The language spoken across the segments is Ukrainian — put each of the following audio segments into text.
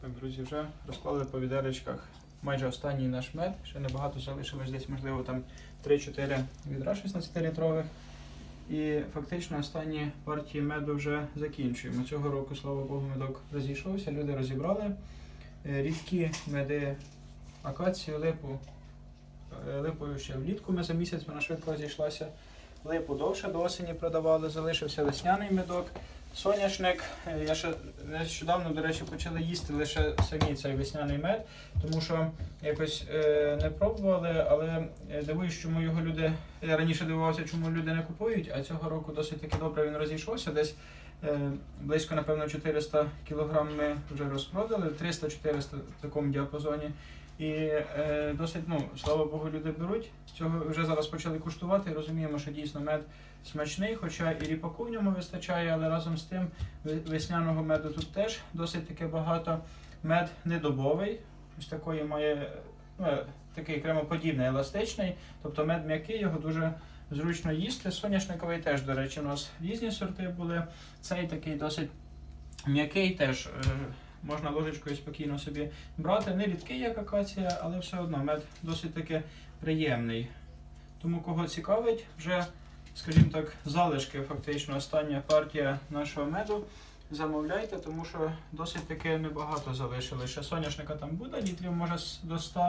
Так, друзі, вже розклали по відеречках майже останній наш мед. Ще небагато залишилось десь, можливо, там 3-4 відра 16-літрових. І фактично останні партії меду вже закінчуємо. Цього року, слава Богу, медок розійшовся, люди розібрали. Е, Рідкі меди акацію, липу. Е, Липою ще влітку ми за місяць вона швидко розійшлася. Липу довше до осені продавали, залишився весняний медок. Соняшник, е, я ще нещодавно, до речі, почали їсти лише самі цей весняний мед, тому що якось е, не пробували, але е, дивуюсь, чому його люди. Я раніше дивувався, чому люди не купують, а цього року досить таки добре він розійшовся. Десь е, близько, напевно, 400 кг ми вже розпродали, 300-400 в такому діапазоні. І е, досить, ну, слава Богу, люди беруть. Цього вже зараз почали куштувати. Розуміємо, що дійсно мед смачний, хоча і ріпаку в ньому вистачає, але разом з тим весняного меду тут теж досить таки багато. Мед недобовий, ось такої має ну, е, такий кремоподібний, еластичний, тобто мед м'який, його дуже зручно їсти. Соняшниковий теж, до речі, у нас різні сорти були. Цей такий досить м'який теж. е, Можна ложечкою спокійно собі брати. Не рідкий, як акація, але все одно мед досить таки приємний. Тому кого цікавить, вже, скажімо так, залишки, фактично, остання партія нашого меду. Замовляйте, тому що досить таки небагато залишили. Ще соняшника там буде, літрів може до 100,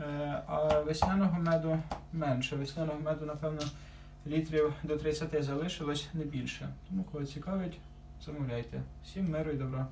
е, а весняного меду менше. Весняного меду, напевно, літрів до 30 залишилось не більше. Тому кого цікавить, замовляйте. Всім миру і добра.